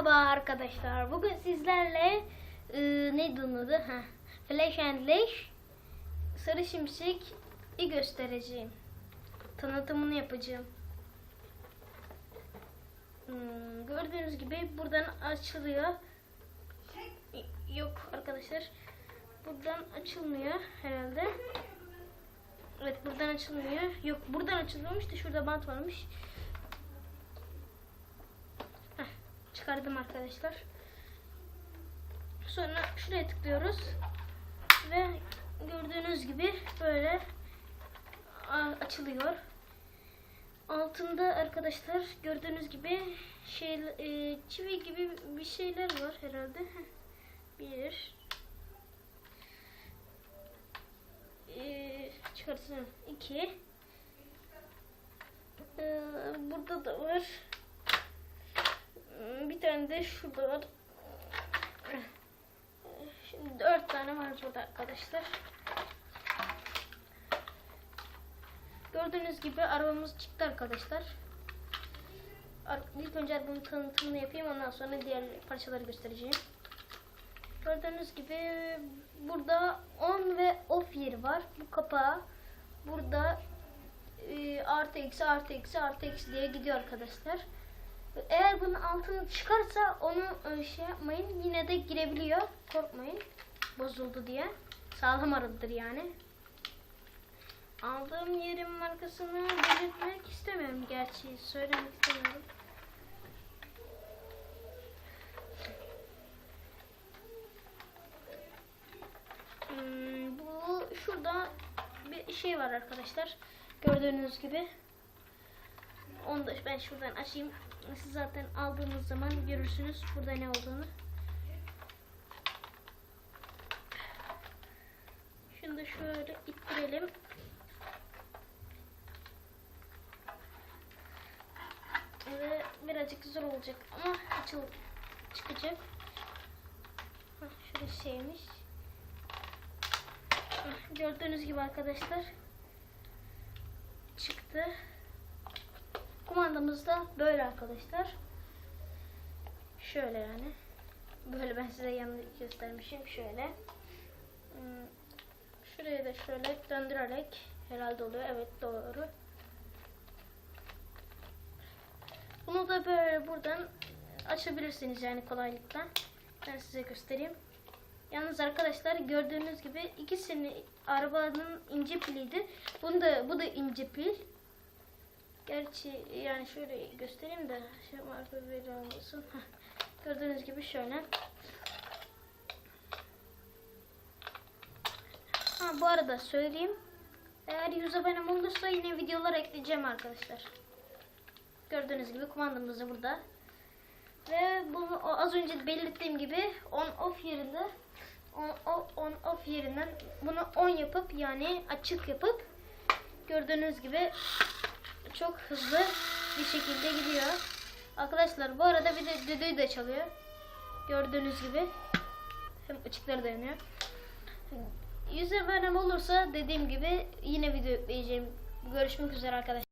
Merhaba arkadaşlar. Bugün sizlerle e, neydi onun adı? Heh, Flash and Lash Sarı Şimşek'i göstereceğim. Tanıtımını yapacağım. Hmm, gördüğünüz gibi buradan açılıyor. Yok arkadaşlar. Buradan açılmıyor herhalde. Evet buradan açılmıyor. Yok buradan açılıyormuş da şurada bant varmış. Heh, çıkardım arkadaşlar. Sonra şuraya tıklıyoruz. Ve gördüğünüz gibi böyle açılıyor. Altında arkadaşlar gördüğünüz gibi şey e, çivi gibi bir şeyler var herhalde. Bir e, çıkartsın. iki e, burada da var. Tane de şurada. Şimdi dört tane var burada arkadaşlar. Gördüğünüz gibi arabamız çıktı arkadaşlar. Ar- İlk önce arabanın tanıtımını yapayım ondan sonra diğer parçaları göstereceğim. Gördüğünüz gibi burada on ve off yeri var. Bu kapağı burada e, artı eksi artı eksi artı eksi diye gidiyor arkadaşlar. Eğer bunun altını çıkarsa onu e, şey yapmayın. Yine de girebiliyor. Korkmayın. Bozuldu diye. Sağlam aralıdır yani. Aldığım yerin markasını belirtmek istemiyorum gerçi. Söylemek istemiyorum. Hmm, bu şurada bir şey var arkadaşlar. Gördüğünüz gibi. Onu da ben şuradan açayım. Siz zaten aldığınız zaman görürsünüz burada ne olduğunu. Şunu da şöyle ittirelim. Ve birazcık zor olacak ama açıl çıkacak. Hah, şeymiş. Gördüğünüz gibi arkadaşlar çıktı. Kumandamız da böyle arkadaşlar. Şöyle yani. Böyle ben size yanını göstermişim. Şöyle. Hmm, Şuraya da şöyle döndürerek herhalde oluyor. Evet doğru. Bunu da böyle buradan açabilirsiniz yani kolaylıkla. Ben size göstereyim. Yalnız arkadaşlar gördüğünüz gibi ikisini arabanın ince piliydi. Bunu da bu da ince pil. Gerçi yani şöyle göstereyim de şey marka olmasın. Heh. Gördüğünüz gibi şöyle. Ha bu arada söyleyeyim. Eğer 100 abonem olursa yine videolar ekleyeceğim arkadaşlar. Gördüğünüz gibi kumandamız da burada. Ve bunu az önce belirttiğim gibi on off yerinde on, on off yerinden bunu on yapıp yani açık yapıp gördüğünüz gibi çok hızlı bir şekilde gidiyor. Arkadaşlar bu arada bir de düdüğü de çalıyor. Gördüğünüz gibi hem ışıkları da yanıyor. 100 abonem olursa dediğim gibi yine video yükleyeceğim. Görüşmek üzere arkadaşlar.